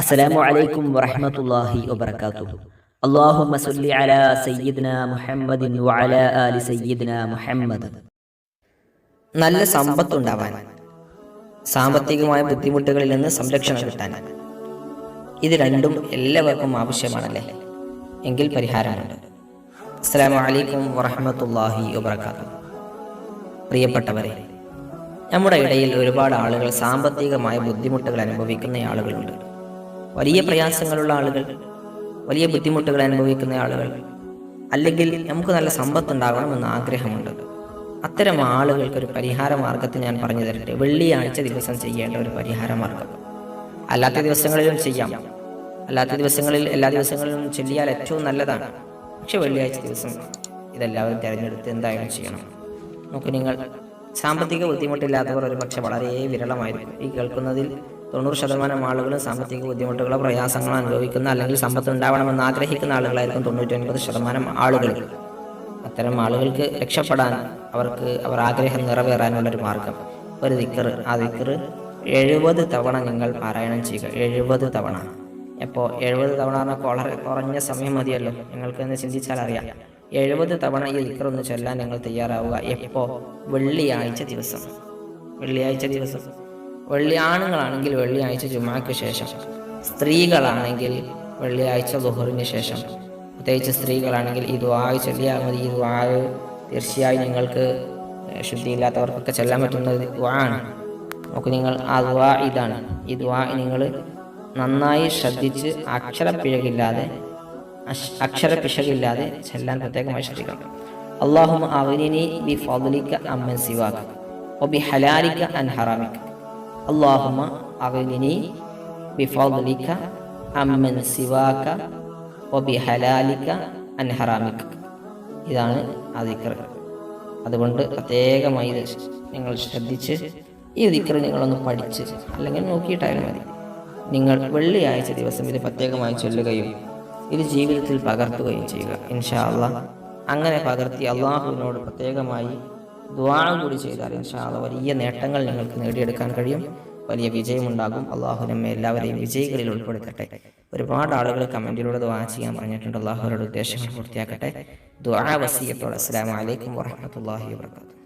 അസ്സലാമു അലൈക്കും വറഹ്മത്തുള്ളാഹി വബറകാതുഹു. അല്ലാഹുമ്മ സല്ലി അലാ സയ്യിദ്ന മുഹമ്മദിൻ വഅലാ ആലി സയ്യിദ്ന മുഹമ്മദ്. നല്ല സമ്പത്തുണ്ടാവാൻ സാമ്പത്തികമായ ബുദ്ധിമുട്ടുകളിൽ നിന്ന് സംരക്ഷണം കിട്ടാൻ. ഇത് രണ്ടും എല്ലാവർക്കും ആവശ്യമാണല്ലേ? എങ്കിൽ പരിഹാരമുണ്ട്. അസ്സലാമു അലൈക്കും വറഹ്മത്തുള്ളാഹി വബറകാതുഹു. പ്രിയപ്പെട്ടവരെ നമ്മുടെ ഇടയിൽ ഒരുപാട് ആളുകൾ സാമ്പത്തികമായ ബുദ്ധിമുട്ടുകൾ അനുഭവിക്കുന്ന ആളുകളുണ്ട്. വലിയ പ്രയാസങ്ങളുള്ള ആളുകൾ വലിയ ബുദ്ധിമുട്ടുകൾ അനുഭവിക്കുന്ന ആളുകൾ അല്ലെങ്കിൽ നമുക്ക് നല്ല സമ്പത്ത് സമ്പത്തുണ്ടാകണമെന്ന് ആഗ്രഹമുണ്ട്. അത്തരം ആളുകൾക്ക് ഒരു പരിഹാര മാർഗത്തിൽ ഞാൻ പറഞ്ഞു തരട്ടെ വെള്ളിയാഴ്ച ദിവസം ചെയ്യേണ്ട ഒരു പരിഹാര മാർഗം. അല്ലാത്ത ദിവസങ്ങളിലും ചെയ്യാം. അല്ലാത്ത ദിവസങ്ങളിൽ എല്ലാ ദിവസങ്ങളിലും ചൊല്ലിയാൽ ഏറ്റവും നല്ലതാണ്. പക്ഷെ വെള്ളിയാഴ്ച ദിവസം ഇതെല്ലാവരും തിരഞ്ഞെടുത്ത് എന്തായാലും ചെയ്യണം. നോക്കൂ നിങ്ങൾ സാമ്പത്തിക ബുദ്ധിമുട്ടില്ലാത്തവർ ഒരു പക്ഷെ വളരെ വിരളമായിരിക്കും. ഈ കേൾക്കുന്നതിൽ തൊണ്ണൂറ് ശതമാനം ആളുകളും സാമ്പത്തിക ബുദ്ധിമുട്ടുകളോ പ്രയാസങ്ങളോ അനുഭവിക്കുന്ന അല്ലെങ്കിൽ സമ്പത്ത് ഉണ്ടാവണമെന്ന് ആഗ്രഹിക്കുന്ന ആളുകളായിരിക്കും തൊണ്ണൂറ്റി ഒൻപത് ശതമാനം ആളുകൾ. അത്തരം ആളുകൾക്ക് രക്ഷപ്പെടാൻ അവർക്ക് അവർ ആഗ്രഹം നിറവേറാനുള്ളൊരു മാർഗം. ഒരു ദിക്കർ ആ ദിക്കർ എഴുപത് തവണ നിങ്ങൾ പാരായണം ചെയ്യുക. എഴുപത് തവണ. എപ്പോൾ എഴുപത് തവണ എന്നൊക്കെ വളരെ കുറഞ്ഞ സമയം മതിയല്ലോ. നിങ്ങൾക്ക് എന്ന് ചിന്തിച്ചാൽ അറിയാം. എഴുപത് തവണ ഈ ദിക്കർ ഒന്ന് ചൊല്ലാൻ നിങ്ങൾ തയ്യാറാവുക. എപ്പോൾ വെള്ളിയാഴ്ച ദിവസം. വെള്ളിയാഴ്ച ദിവസം. വെള്ളി ആണുങ്ങളാണെങ്കിൽ വെള്ളിയാഴ്ച ജുമാക്ക് ശേഷം. സ്ത്രീകളാണെങ്കിൽ വെള്ളിയാഴ്ച ദുഹറിന് ശേഷം. പ്രത്യേകിച്ച് സ്ത്രീകളാണെങ്കിൽ ഈ വായു ചൊല്ലിയാൽ മതി. ഈ ദ്വായ് തീർച്ചയായും നിങ്ങൾക്ക് ശുദ്ധിയില്ലാത്തവർക്കൊക്കെ ചെല്ലാൻ പറ്റുന്നത് വാണ് നമുക്ക് നിങ്ങൾ ആ ദ്വാ ഇതാണ്. ഈ ദ്വാ നിങ്ങൾ നന്നായി ശ്രദ്ധിച്ച് അക്ഷരപ്പിഴകില്ലാതെ അക്ഷരപിശകില്ലാതെ ചെല്ലാൻ പ്രത്യേകമായി ശ്രദ്ധിക്കണം. അള്ളാഹു അവനിനി ബി ഫضലിക്ക അമ്മൻ സിവാക്ക് ഒബി ഹലാലിക്ക അൻ ഹറാമിക്ക അള്ളാഹുമ أغنني بفضلك അമ്മൻ സിവാക്ക ഒബി ഹലാലിക്ക അൻ ഹറാമിക്ക ഇതാണ് ആ ദിക്കർ അതുകൊണ്ട് പ്രത്യേകമായി നിങ്ങൾ ശ്രദ്ധിച്ച് ഈ ദിക്കർ നിങ്ങളൊന്ന് പഠിച്ച് അല്ലെങ്കിൽ നോക്കിയിട്ടായാലും മതി. നിങ്ങൾ വെള്ളിയാഴ്ച ദിവസം ഇത് പ്രത്യേകമായി ചൊല്ലുകയും ഇത് ജീവിതത്തിൽ പകർത്തുകയും ചെയ്യുക. ഇൻഷാ അള്ളാഹ് അങ്ങനെ പകർത്തി അള്ളാഹുവിനോട് പ്രത്യേകമായി ദ്വാരം കൂടി ചെയ്താൽ ഇൻഷാ അള്ളാഹ് വലിയ നേട്ടങ്ങൾ നിങ്ങൾക്ക് നേടിയെടുക്കാൻ കഴിയും. വലിയ വിജയമുണ്ടാകും. അള്ളാഹു നമ്മെ എല്ലാവരെയും വിജയികളിൽ ഉൾപ്പെടുത്തട്ടെ. ഒരുപാട് ആളുകൾ കമന്റിലൂടെ ദ്വാ ചെയ്യാൻ പറഞ്ഞിട്ടുണ്ട്. അള്ളാഹുരുടെ ഉദ്ദേശങ്ങൾ പൂർത്തിയാക്കട്ടെ. ദ്വാ വസീയത്തോടെ അസ്സാം വലൈക്കും വാഹമത്തല്ലാഹി വാത്തു